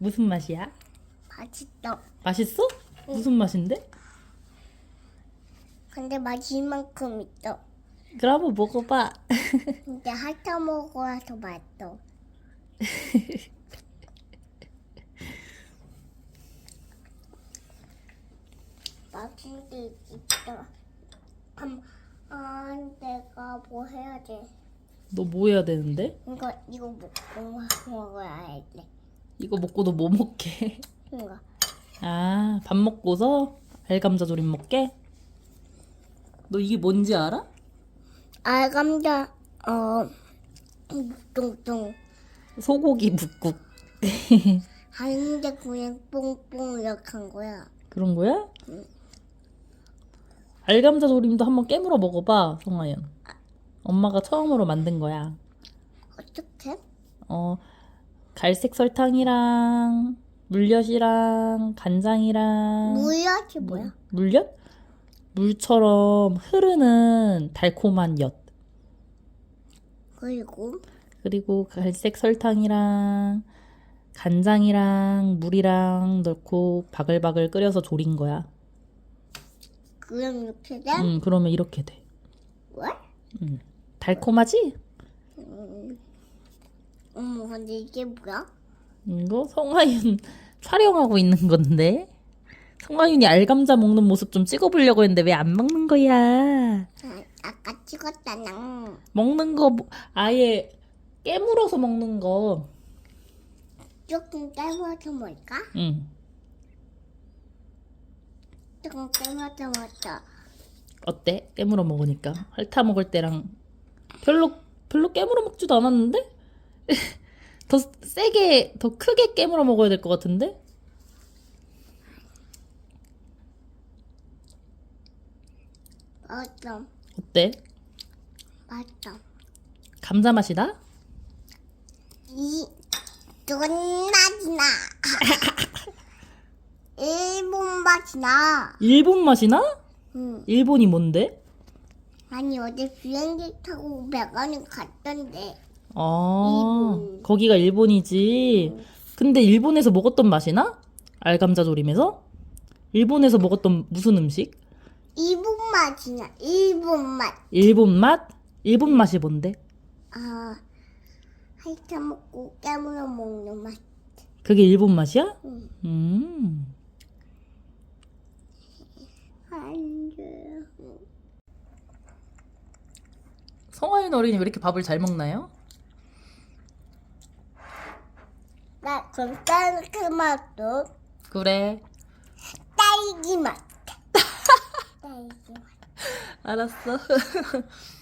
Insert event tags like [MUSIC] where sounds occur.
무슨 맛이야? 맛있어. 맛있어? 무슨 맛인데? 근데 맛이 이만큼 있어. 그럼 한번 먹어봐. [LAUGHS] 근데 핥아 먹어야 더 맛있어. [LAUGHS] 맛있게 있어. 음, 아, 내가 뭐 해야 돼? 너 뭐 해야 되는데? 이거 이거 먹고 먹어야 돼. 이거 먹고 너 뭐 먹게? 이거 아, 밥 먹고서 알감자 조림 먹게? 너 이게 뭔지 알아? 알감자 어 뚱뚱 소고기 묵국. [LAUGHS] 하는데 그냥 뽕뽕 이렇게 한 거야. 그런 거야? 응. 알감자 조림도 한번 깨물어 먹어봐, 성아연. 엄마가 처음으로 만든 거야. 어떻게? 어, 갈색 설탕이랑 물엿이랑 간장이랑 물엿이 뭐야? 물엿? 물처럼 흐르는 달콤한 엿. 그리고 그리고 갈색 설탕이랑 간장이랑 물이랑 넣고 바글바글 끓여서 졸인 거야. 그럼 이렇게 돼? 음, 그러면 이렇게 돼. 왜? 음. 달콤하지? 음. 어머 근데 이게 뭐야? 이거 성화윤 [LAUGHS] 촬영하고 있는 건데. 성화윤이 알감자 먹는 모습 좀 찍어보려고 했는데 왜 안 먹는 거야? 아, 아까 찍었잖아. 먹는 거 뭐- 아예 깨물어서 먹는 거. 조금 깨물어서 먹을까? 응. 조금 깨물어서 먹자. 어때? 깨물어 먹으니까 핥아 먹을 때랑 별로 별로 깨물어 먹지도 않았는데? [LAUGHS] 더 세게 더 크게 깨물어 먹어야 될 것 같은데? 맛있어. 어때? 맛있어. 감자 맛이 나? 이 존맛이 나. [LAUGHS] 일본 맛이 나. 일본 맛이 나? 응. 일본이 뭔데? 아니 어제 비행기 타고 백안이 갔던데. 아, 일본. 거기가 일본이지. 근데 일본에서 먹었던 맛이 나? 알감자 조림에서? 일본에서 먹었던 무슨 음식? 일본 맛이 나. 일본 맛. 일본 맛? 일본 맛이 뭔데? 아, 핥아 먹고 깨물어 먹는 맛. 그게 일본 맛이야? 응. 음. 안 돼. 성화윤 어린이 왜 이렇게 밥을 잘 먹나요? 나 그럼 딸기 맛도 그래. 딸기 맛. [LAUGHS] 딸기 맛. 알았어. [LAUGHS]